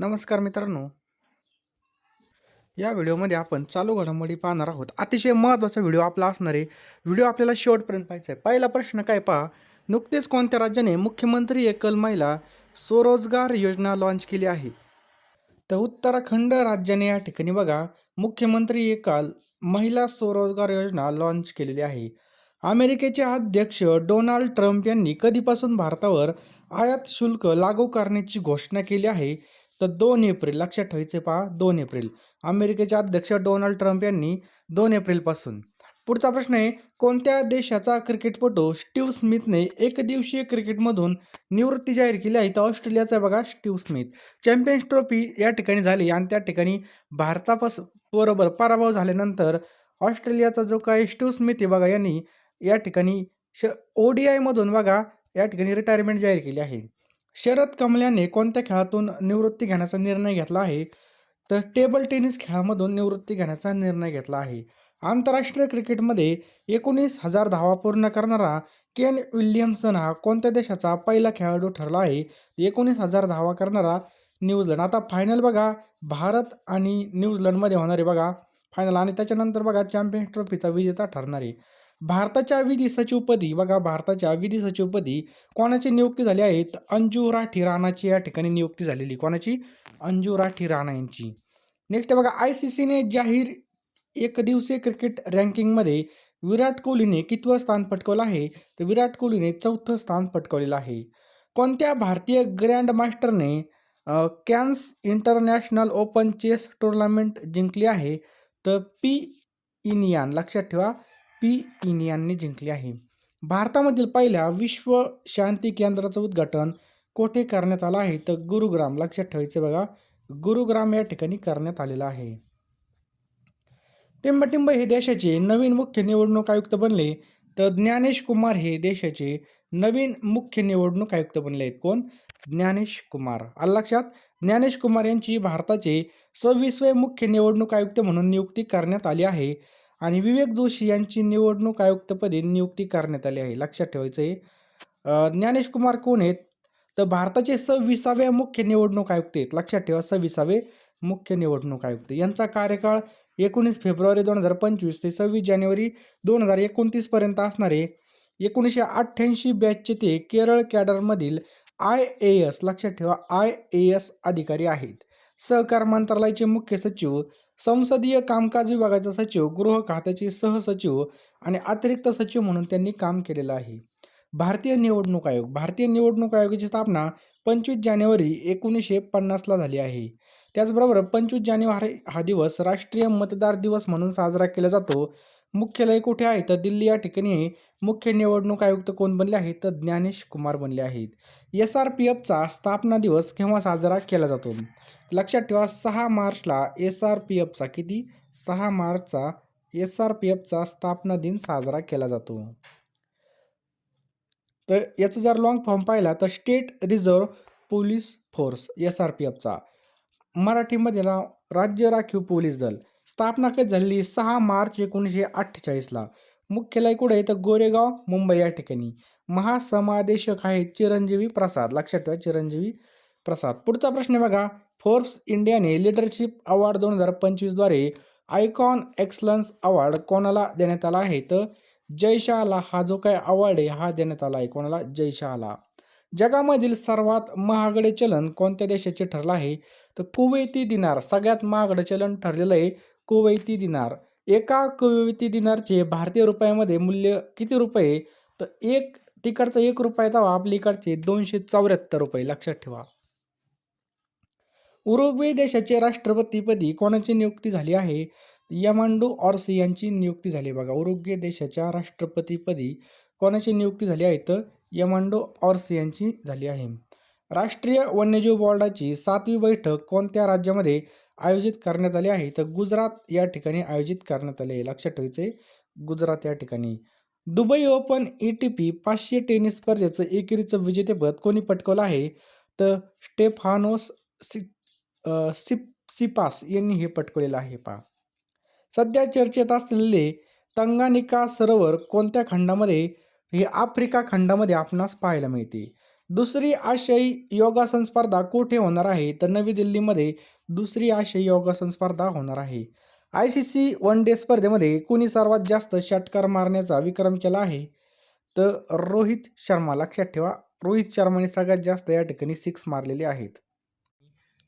नमस्कार मित्रांनो. या व्हिडिओमध्ये आपण चालू घडामोडी पाहणार आहोत. अतिशय महत्त्वाचा व्हिडिओ आपला असणार आहे. व्हिडिओ आपल्याला शेवटपर्यंत पाहायचा आहे. पहिला प्रश्न काय पहा? नुकतेच कोणत्या राज्याने मुख्यमंत्री एकल महिला स्वरोजगार योजना लॉन्च केली आहे? तर उत्तराखंड राज्याने या ठिकाणी बघा मुख्यमंत्री एकल महिला स्वरोजगार योजना लॉन्च केलेली आहे. अमेरिकेचे अध्यक्ष डोनाल्ड ट्रम्प यांनी कधीपासून भारतावर आयात शुल्क लागू करण्याची घोषणा केली आहे. तर दोन एप्रिल लक्षात ठेवायचे पहा दोन एप्रिल. अमेरिकेचे अध्यक्ष डोनाल्ड ट्रम्प यांनी दोन एप्रिलपासून. पुढचा प्रश्न आहे कोणत्या देशाचा क्रिकेटपटू स्टीव्ह स्मिथने एकदिवसीय क्रिकेटमधून निवृत्ती जाहीर केली आहे? तर ऑस्ट्रेलियाचा बघा स्टीव्ह स्मिथ. चॅम्पियन्स ट्रॉफी या ठिकाणी झाली आणि त्या ठिकाणी भारतापास बरोबर पराभव झाल्यानंतर ऑस्ट्रेलियाचा जो काही स्टीव्ह स्मिथ आहे बघा यांनी या ठिकाणी श ओ डी आयमधून बघा या ठिकाणी रिटायरमेंट जाहीर केली आहे. शरद कमल्याने कोणत्या खेळातून निवृत्ती घेण्याचा निर्णय घेतला आहे? तर टेबल टेनिस खेळामधून निवृत्ती घेण्याचा निर्णय घेतला आहे. आंतरराष्ट्रीय क्रिकेटमध्ये एकोणीस हजार धावा पूर्ण करणारा केन विल्यमसन हा कोणत्या देशाचा पहिला खेळाडू ठरला आहे? एकोणीस हजार धावा करणारा न्यूझीलंड. आता फायनल बघा. भारत आणि न्यूझीलंडमध्ये होणारे बघा. फायनल आणि त्याच्यानंतर बघा. चॅम्पियन्स ट्रॉफीचा विजेता ठरणार आहे. भारताच्या विधी सचिवपदी बघा भारताच्या विधी सचिवपदी कोणाची नियुक्ती झाली आहे तर अंजू राठी राणाची या ठिकाणी नियुक्ती झालेली. कोणाची? अंजू राठी राणा यांची. नेक्स्ट बघा आय सी सीने जाहीर एक दिवसीय क्रिकेट रँकिंगमध्ये विराट कोहलीने कितवं स्थान पटकवलं आहे? तर विराट कोहलीने चौथं स्थान पटकवलेलं आहे. कोणत्या भारतीय grand मास्टरने Cannes international open chess tournament जिंकली आहे? तर पी इनियान लक्षात ठेवा. पी इनियानने जिंकली आहे. भारतामधील पहिल्या विश्व शांती केंद्राचं उद्घाटन कोठे करण्यात आलं आहे? तर गुरुग्राम. लक्षात ठेवायचं बघा. गुरुग्राम या ठिकाणी करण्यात आलेलं आहे. टिंबटिंब हे देशाचे नवीन मुख्य निवडणूक आयुक्त बनले. तर ज्ञानेश कुमार हे देशाचे नवीन मुख्य निवडणूक आयुक्त बनले आहेत. कोण? ज्ञानेश कुमार. आलं लक्षात? ज्ञानेश कुमार यांची भारताचे सव्वीसवे मुख्य निवडणूक आयुक्त म्हणून नियुक्ती करण्यात आली आहे. आणि विवेक जोशी यांची निवडणूक आयुक्तपदी नियुक्ती करण्यात आली आहे. लक्षात ठेवायचं आहे ज्ञानेश कुमार कोण आहेत? तर भारताचे सव्वीसावे मुख्य निवडणूक आयुक्त आहेत. लक्षात ठेवा सव्वीसावे मुख्य निवडणूक आयुक्त. यांचा कार्यकाळ एकोणीस फेब्रुवारी दोन हजार पंचवीस ते सव्वीस जानेवारी दोन हजार एकोणतीसपर्यंत असणारे एकोणीसशे अठ्ठ्याऐंशी बॅचचे ते केरळ कॅडरमधील आय ए एस लक्षात ठेवा आय ए एस अधिकारी आहेत. सहकार मंत्रालयाचे मुख्य सचिव संसदीय कामकाज विभागाचा सचिव गृह खात्याचे सहसचिव आणि अतिरिक्त सचिव म्हणून त्यांनी काम केलेलं आहे. भारतीय निवडणूक आयोग भारतीय निवडणूक आयोगाची स्थापना पंचवीस जानेवारी एकोणीसशे पन्नासला झाली आहे. त्याचबरोबर पंचवीस जानेवारी हा दिवस राष्ट्रीय मतदार दिवस म्हणून साजरा केला जातो. मुख्यालय कुठे आहे? तर दिल्ली या ठिकाणी मुख्य निवडणूक आयुक्त कोण बनले आहेत? तर ज्ञानेश कुमार बनले आहेत. एस आर पी एफचा स्थापना दिवस केव्हा साजरा केला जातो? लक्षात ठेवा सहा मार्चला एस आर पी एफचा किती? सहा मार्चचा एस आर पी एफचा स्थापना दिन साजरा केला जातो. तर याचं जर लॉंग फॉर्म पाहिला तर state reserve police force S R P एफचा. मराठीमध्ये नाव राज्य राखीव पोलीस दल. स्थापना कधी झालेली सहा मार्च एकोणीसशे अठ्ठेचाळीसला. मुख्यालय कुठे आहे तर गोरेगाव मुंबई या ठिकाणी. महासमादेशक आहे चिरंजीवी प्रसाद. लक्षात ठेवा चिरंजीवी प्रसाद. पुढचा प्रश्न बघा. फोर्ब्स इंडियाने लिडरशिप अवॉर्ड दोन हजार पंचवीसद्वारे आयकॉन एक्सलन्स अवॉर्ड कोणाला देण्यात आला आहे? तर जय हा जो काय अवॉर्ड आहे हा देण्यात आला आहे. कोणाला? जय जगामधील सर्वात महागडे चलन कोणत्या देशाचे ठरलं आहे? तर कुवैती दिनार. सगळ्यात महागडं चलन ठरलेलं आहे कुवैती दिनार. एका कुवैती दिनारचे भारतीय रुपयामध्ये मूल्य किती रुपये? तर एक तिकडचा एक रुपया दावा आपलीकडचे इकडचे दोनशे चौऱ्याहत्तर रुपये. लक्षात ठेवा. उरुग्वे देशाचे राष्ट्रपतीपदी कोणाची नियुक्ती झाली आहे? यमांडो ऑर्सी यांची नियुक्ती झाली. बघा उरुग्वे देशाच्या राष्ट्रपतीपदी कोणाची नियुक्ती झाली आहे? तर यमांडो ऑर्सी यांची झाली आहे. राष्ट्रीय वन्यजीव बोर्डाची सातवी बैठक कोणत्या राज्यामध्ये आयोजित करण्यात आली आहे? तर गुजरात या ठिकाणी आयोजित करण्यात आले आहे. लक्षात ठेवायचे गुजरात या ठिकाणी. Dubai open A T P पाचशे टेनिस स्पर्धेचं एकेरीचं विजेतेपद कोणी पटकवलं आहे? तर स्टेफानोस सि सिप सिपास यांनी हे पटकवलेलं आहे पहा. सध्या चर्चेत असलेले तंगानिका सरोवर कोणत्या खंडामध्ये? हे आफ्रिका खंडामध्ये आपणास पाहायला मिळते. दुसरी आशियाई योगासन स्पर्धा कुठे होणार आहे? तर नवी दिल्लीमध्ये दुसरी आशियाई योगासन स्पर्धा होणार आहे. I C C one day स्पर्धेमध्ये कुणी सर्वात जास्त षटकार मारण्याचा विक्रम केला आहे? तर रोहित शर्मा लक्षात ठेवा रोहित शर्माने सगळ्यात जास्त या ठिकाणी सिक्स मारलेले आहेत.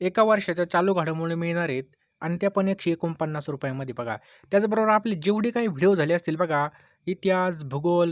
एका वर्षाच्या चालू घडामोडी मिळणार आहेत आणि त्या पण एकशे एकोणपन्नास रुपयामध्ये बघा. त्याचबरोबर आपले जेवढे काही व्हिडिओ झाले असतील बघा इतिहास भूगोल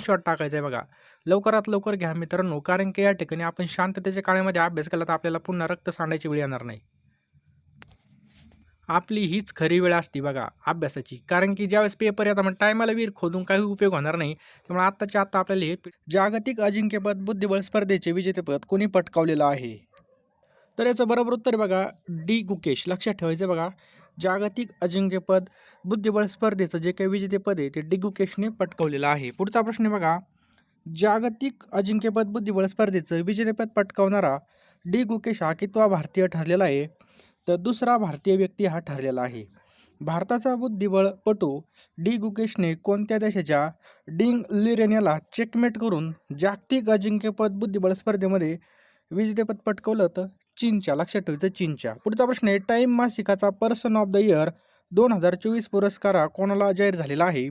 स्क्रीनशॉट टाकायचा आहे बघा. लवकरात लवकर घ्या मित्रांनो कारण की या ठिकाणी आपण शांततेच्या काळामध्ये अभ्यास केला तर आपल्याला पुन्हा रक्त सांडायची वेळ येणार नाही. आपली हीच खरी वेळ असते बघा अभ्यासाची. कारण की ज्यावेळेस पेपर येतात मग टायमाला विहीर खोदून काही उपयोग होणार नाही. त्यामुळे आत्ताच्या आत्ता आपल्याला हे जागतिक अजिंक्यपद बुद्धिबळ स्पर्धेचे विजेतेपद कोणी पटकावलेलं आहे? तर याचं बरोबर उत्तर बघा डी गुकेश. लक्षात ठेवायचं बघा जागतिक अजिंक्यपद बुद्धिबळ स्पर्धेचं जे काही विजेतेपद आहे ते डी गुकेशने पटकवलेलं आहे. पुढचा प्रश्न आहे बघा. जागतिक अजिंक्यपद बुद्धिबळ स्पर्धेचं विजेतेपद पटकावणारा डी गुकेश हा कितवा भारतीय ठरलेला आहे? तर दुसरा भारतीय व्यक्ती हा ठरलेला आहे. भारताचा बुद्धिबळपटू डी गुकेशने कोणत्या देशाच्या डिंग लिरेन याला चेकमेट करून जागतिक अजिंक्यपद बुद्धिबळ स्पर्धेमध्ये विजेतेपद पटकवलं? तर चीनच्या लक्षात ठेवायचं चीनच्या. पुढचा प्रश्न आहे टाइम मासिकाचा पर्सन ऑफ द इयर दोन हजार चोवीस पुरस्कार कोणाला जाहीर झालेला आहे?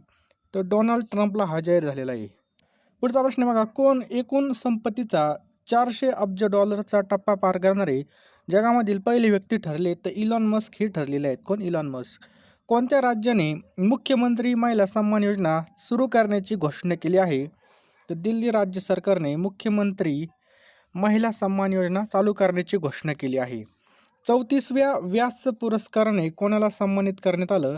तर डोनाल्ड ट्रम्पला हा जाहीर झालेला आहे. पुढचा प्रश्न बघा कोण एकूण संपत्तीचा चारशे अब्ज डॉलरचा टप्पा पार करणारे? जगामधील पहिले व्यक्ती ठरले तर इलॉन मस्क हे ठरलेले आहेत. कोण? Elon Musk. कोणत्या राज्याने मुख्यमंत्री महिला सन्मान योजना सुरू करण्याची घोषणा केली आहे? तर दिल्ली राज्य सरकारने मुख्यमंत्री महिला सन्मान योजना चालू करण्याची घोषणा केली आहे. चौतीसव्या व्यास पुरस्काराने कोणाला सन्मानित करण्यात आलं?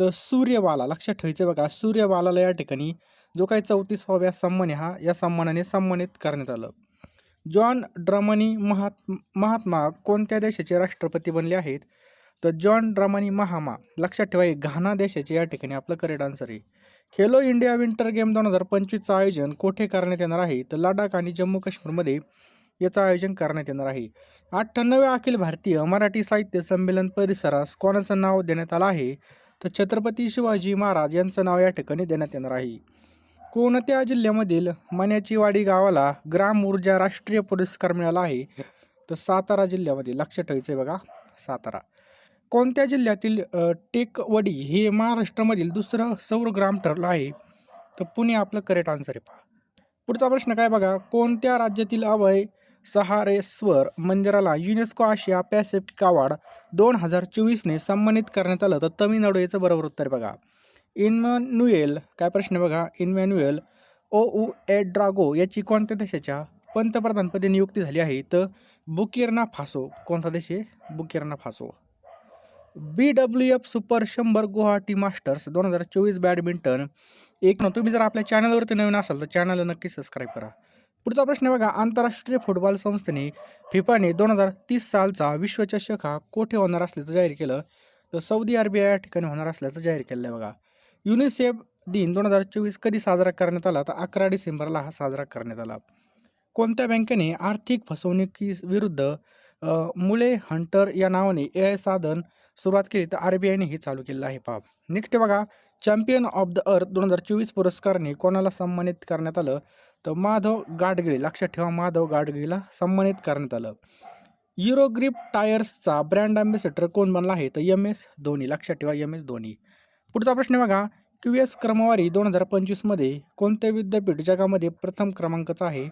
तर सूर्यबाला लक्षात ठेवायचं बघा सूर्यबालाला या ठिकाणी जो काही चौतीसवा व्यास सन्मान आहे हा या सन्मानाने सन्मानित करण्यात आलं. जॉन ड्रमनी महात महात्मा कोणत्या देशाचे राष्ट्रपती बनले आहेत? तर जॉन ड्रमनी महामा. लक्षात ठेवा घाना देशाचे या ठिकाणी आपलं करेक्ट आन्सर आहे. खेलो इंडिया विंटर गेम दोन हजार पंचवीसचं आयोजन कोठे करण्यात येणार आहे? तर लडाख आणि जम्मू काश्मीरमध्ये याचं आयोजन करण्यात येणार आहे. अठ्ठ्याण्णव्या अखिल भारतीय मराठी साहित्य संमेलन परिसरास कोणाचं नाव देण्यात आलं आहे? तर छत्रपती शिवाजी महाराज यांचं नाव या ठिकाणी देण्यात येणार आहे. कोणत्या जिल्ह्यामधील मण्याची वाडी गावाला ग्राम ऊर्जा राष्ट्रीय पुरस्कार मिळाला आहे? तर सातारा जिल्ह्यामध्ये लक्षात ठेवायचं आहे बघा. सातारा. कोणत्या जिल्ह्यातील टेकवडी हे महाराष्ट्रामधील दुसरं सौर ग्राम ठरलं आहे? तर पुणे आपलं करेक्ट आन्सर आहे पहा. पुढचा प्रश्न काय बघा? कोणत्या राज्यातील अभय सहारेश्वर मंदिराला युनेस्को आशिया पॅसिफिक अवॉर्ड दोन हजार चोवीसने सन्मानित करण्यात आलं? तर तमिळनाडू याचं बरोबर उत्तर बघा. इन्मॅन्युएल काय प्रश्न बघा? इन्मॅन्युएल ओ उ ए ड्रागो याची कोणत्या देशाच्या पंतप्रधानपदी नियुक्ती झाली आहे? तर बुकिरना फासो. कोणता देश आहे? Burkina Faso. B W F super शंभर गुवाहाटी मास्टर्स दोन हजार चोवीस बॅडमिंटन. एक न तुम्ही जर आपल्या चॅनलवरती नवीन असाल तर चॅनलला नक्की सबस्क्राईब करा. पुढचा प्रश्न बघा आंतरराष्ट्रीय फुटबॉल संस्थेने फिफाने दोन हजार तीस सालचा विश्वचषक हा कोठे होणार असल्याचं जाहीर केलं? तर सौदी अरेबिया या ठिकाणी होणार असल्याचं जाहीर केलं आहे बघा. युनिसेफ दिन दोन हजार चोवीस कधी साजरा करण्यात आला? तर अकरा डिसेंबरला हा साजरा करण्यात आला. कोणत्या बँकेने आर्थिक फसवणुकीविरुद्ध मुले हंटर या नावाने ए आय साधन सुरुवात केली तर आर बी आयने हे चालू केलेलं आहे. पाप नेक्स्ट बघा. चॅम्पियन ऑफ द अर्थ दोन हजार चोवीस पुरस्काराने कोणाला सन्मानित करण्यात आलं? तर माधव गाडगिळे. लक्षात ठेवा माधव गाडगिळीला सन्मानित करण्यात आलं. युरोग्रिप टायर्सचा ब्रँड अँबॅसेडर कोण बनला आहे? तर एम एस धोनी. लक्षात ठेवा एम एस धोनी. पुढचा प्रश्न बघा. क्यू एस क्रमवारी दोन हजार पंचवीसमध्ये कोणत्या विद्यापीठ जगामध्ये प्रथम क्रमांकाचं आहे?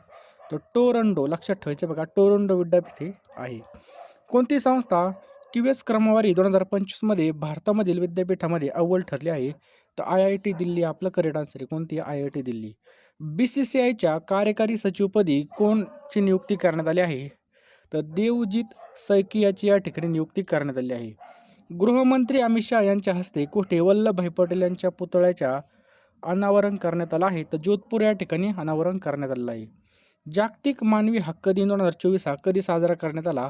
तर टोरंडो. लक्षात ठेवायचं बघा. टोरंडो विद्यापीठ हे आहे. कोणती संस्था क्यू एस क्रमवारी दोन हजार पंचवीसमध्ये भारतामधील विद्यापीठामध्ये अव्वल ठरली आहे तर आय आय टी दिल्ली आपलं करेक्ट आन्सर आहे. कोणती? I I T Delhi B C C आयच्या कार्यकारी सचिवपदी कोणची नियुक्ती करण्यात आली आहे? तर देवजीत सैकी याची या ठिकाणी नियुक्ती करण्यात आली आहे. गृहमंत्री अमित शहा यांच्या हस्ते कोठे? वल्लभभाई पटेल यांच्या पुतळ्याच्या अनावरण करण्यात आलं आहे. तर जोधपूर या ठिकाणी अनावरण करण्यात आलं आहे. जागतिक मानवी हक्क दिन दोन हजार चोवीस हा कधी साजरा करण्यात आला?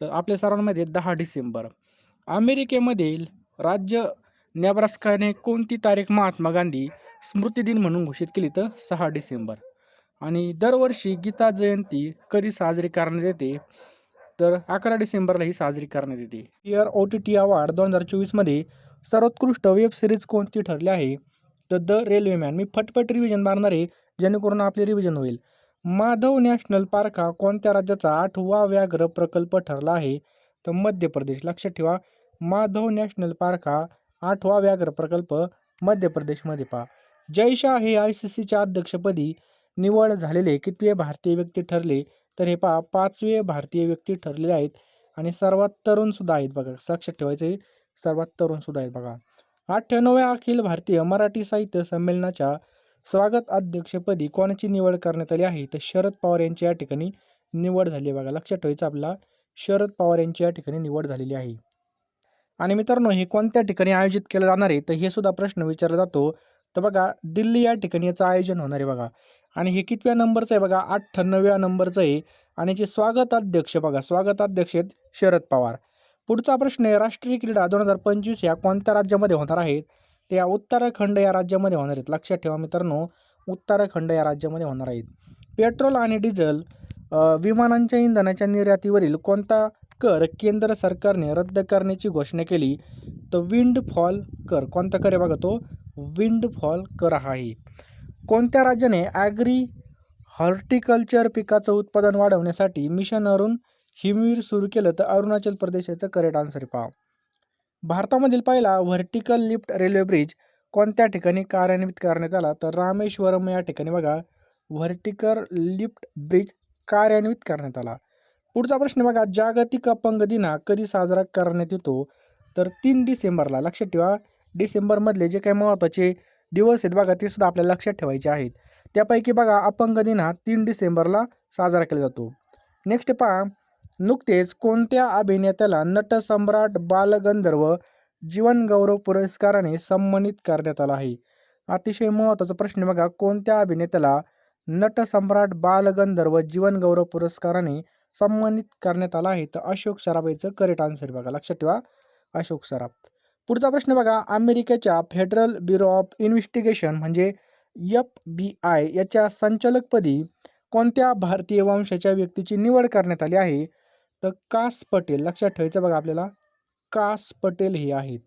तर आपल्या सर्वांमध्ये दहा डिसेंबर. अमेरिकेमधील राज्य नेब्रास्काने कोणती तारीख महात्मा गांधी स्मृती दिन म्हणून घोषित केली? तर सहा डिसेंबर. आणि दरवर्षी गीता जयंती कधी साजरी करण्यात येते? तर अकरा डिसेंबरला ही साजरी करण्यात येते. Year O T T award दोन हजार चोवीसमध्ये सर्वोत्कृष्ट वेब सिरीज कोणती ठरली आहे? तर द रेल्वेमॅन. मी फटफट रिव्हिजन मारणारे जेणेकरून आपले रिव्हिजन होईल. माधव नॅशनल पार्क हा कोणत्या राज्याचा आठवा व्याघ्र प्रकल्प ठरला आहे? तर मध्य प्रदेश. लक्षात ठेवा माधव नॅशनल पार्क हा आठवा व्याघ्र प्रकल्प मध्य प्रदेशमध्ये पहा. जयशाह हे आय सी सीच्या अध्यक्षपदी निवड झालेले कितवे भारतीय व्यक्ती ठरले? तर हे पहा पाचवे भारतीय व्यक्ती ठरलेले आहेत आणि सर्वात तरुण सुद्धा आहेत बघा. लक्षात ठेवायचे सर्वात तरुण सुद्धा आहेत बघा. अठ्ठ्याण्णव्या अखिल भारतीय मराठी साहित्य संमेलनाच्या स्वागत अध्यक्षपदी कोणाची निवड करण्यात आली आहे? तर शरद पवार यांची या ठिकाणी निवड झाली आहे बघा. लक्षात ठेवायचं आपला शरद पवार यांची या ठिकाणी निवड झालेली आहे. आणि मित्रांनो हे कोणत्या ठिकाणी आयोजित केलं जाणार आहे? तर हे सुद्धा प्रश्न विचारला जातो. तर बघा दिल्ली या ठिकाणी याचं आयोजन होणार आहे बघा. आणि हे कितव्या नंबरचं आहे बघा? अठ्ठ्याण्णव्या नंबरचं आहे. आणि याचे स्वागताध्यक्ष बघा स्वागताध्यक्ष आहेत शरद पवार. पुढचा प्रश्न आहे राष्ट्रीय क्रीडा दोन हजार पंचवीस या कोणत्या राज्यामध्ये होणार आहेत ते या उत्तराखंड या राज्यामध्ये होणार आहेत. लक्षात ठेवा मित्रांनो उत्तराखंड या राज्यामध्ये होणार आहेत. पेट्रोल आणि डिझेल विमानांच्या इंधनाच्या निर्यातीवरील कोणता कर केंद्र सरकारने रद्द करण्याची घोषणा केली तर विंड फॉल कर. कोणता कर आहे बघा तो? विंड फॉल कर हा आहे. कोणत्या राज्याने ॲग्री हॉर्टिकल्चर पिकाचं उत्पादन वाढवण्यासाठी मिशन अरुण हिमवीर सुरू केलं तर अरुणाचल प्रदेशाचं करेक्ट आन्सर पहा. भारतामधील पहिला व्हर्टिकल लिफ्ट रेल्वे ब्रिज कोणत्या ठिकाणी कार्यान्वित करण्यात आला? तर रामेश्वरम या ठिकाणी बघा व्हर्टिकल लिफ्ट ब्रिज कार्यान्वित करण्यात आला. पुढचा प्रश्न बघा जागतिक अपंग दिन हा कधी साजरा करण्यात येतो? तर तीन डिसेंबरला. लक्षात ठेवा डिसेंबरमधले जे काही महत्त्वाचे दिवस आहेत बघा ते सुद्धा आपल्याला लक्षात ठेवायचे आहेत. त्यापैकी बघा अपंग दिन हा तीन डिसेंबरला साजरा केला जातो. नेक्स्ट पहा नुकतेच कोणत्या अभिनेत्याला नटसम्राट बालगंधर्व जीवनगौरव पुरस्काराने सन्मानित करण्यात आला आहे? अतिशय महत्त्वाचा प्रश्न बघा. कोणत्या अभिनेत्याला नटसम्राट बालगंधर्व जीवनगौरव पुरस्काराने सन्मानित करण्यात आला आहे? तर अशोक सराफ याचं करेक्ट आन्सर बघा. लक्षात ठेवा. अशोक सराफ. पुढचा प्रश्न बघा. अमेरिकेच्या फेडरल ब्युरो ऑफ इन्व्हेस्टिगेशन म्हणजे एफ बी आय याच्या संचालकपदी कोणत्या भारतीय वंशाच्या व्यक्तीची निवड करण्यात आली आहे? तर कास पटेल लक्षात ठेवायचं बघा आपल्याला. कास पटेल हे आहेत.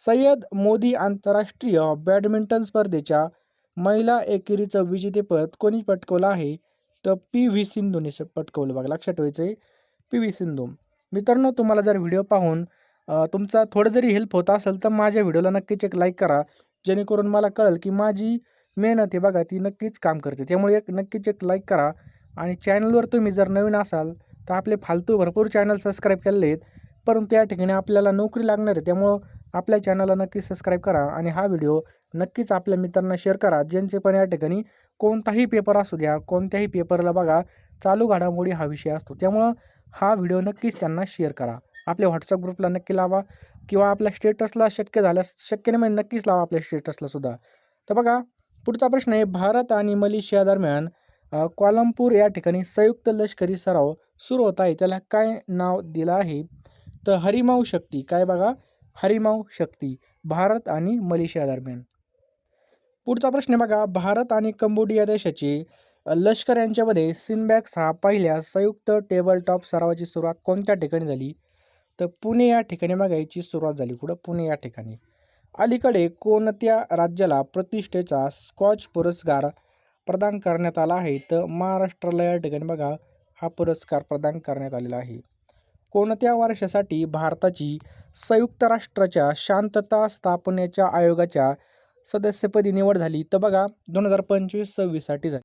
सय्यद मोदी आंतरराष्ट्रीय बॅडमिंटन स्पर्धेच्या महिला एकेरीचं विजेतेपद कोणी पटकवलं आहे? तर पी व्ही सिंधूने पटकवलं बघा लक्षात ठेवायचं आहे. P V Sindhu. मित्रांनो तुम्हाला जर व्हिडिओ पाहून तुमचा थोडं जरी हेल्प होत असेल तर माझ्या व्हिडिओला नक्कीच एक लाईक करा. जेणेकरून मला कळेल की माझी मेहनत आहे बघा ती नक्कीच काम करते. त्यामुळे एक नक्कीच एक लाईक करा. आणि चॅनलवर तुम्ही जर नवीन असाल तर आपले फालतू भरपूर चॅनल सबस्क्राईब केलेले आहेत परंतु या ठिकाणी आपल्याला नोकरी लागणार आहे त्यामुळं आपल्या चॅनलला नक्की सबस्क्राईब करा आणि हा व्हिडिओ नक्कीच आपल्या मित्रांना शेअर करा ज्यांचे पण या ठिकाणी कोणताही पेपर असू द्या कोणत्याही पेपरला बघा चालू घडामोडी हा विषय असतो. त्यामुळं हा व्हिडिओ नक्कीच त्यांना शेअर करा. आपल्या व्हॉट्सअप ग्रुपला नक्की लावा किंवा आपल्या स्टेटसला शक्य झाल्यास शक्य नाही म्हणजे नक्कीच लावा आपल्या स्टेटसला सुद्धा. तर बघा पुढचा प्रश्न आहे भारत आणि मलेशिया दरम्यान अ, या ठिकाणी संयुक्त लष्करी सराव सुरू होत आहे. त्याला काय नाव दिलं आहे? तर हरिमाऊ शक्ती. काय बघा? हरिमाऊ शक्ती. भारत आणि मलेशिया दरम्यान. पुढचा प्रश्न बघा. भारत आणि कंबोडिया देशाचे लष्कर यांच्यामध्ये सिनबॅक्स हा पहिल्या संयुक्त टेबल टॉप सरावाची सुरुवात कोणत्या ठिकाणी झाली? तर पुणे या ठिकाणी बघा याची सुरुवात झाली. कुठं पुणे या ठिकाणी. अलीकडे कोणत्या राज्याला प्रतिष्ठेचा स्कॉच पुरस्कार प्रदान करण्यात आला आहे? तर महाराष्ट्राला या ठिकाणी बघा. हा पुरस्कार प्रदान करण्यात आलेला आहे. कोणत्या वर्षासाठी भारताची संयुक्त राष्ट्राच्या शांतता स्थापनेच्या आयोगाच्या सदस्यपदी निवड झाली? तर बघा दोन हजार पंचवीस सव्वीससाठी झाली.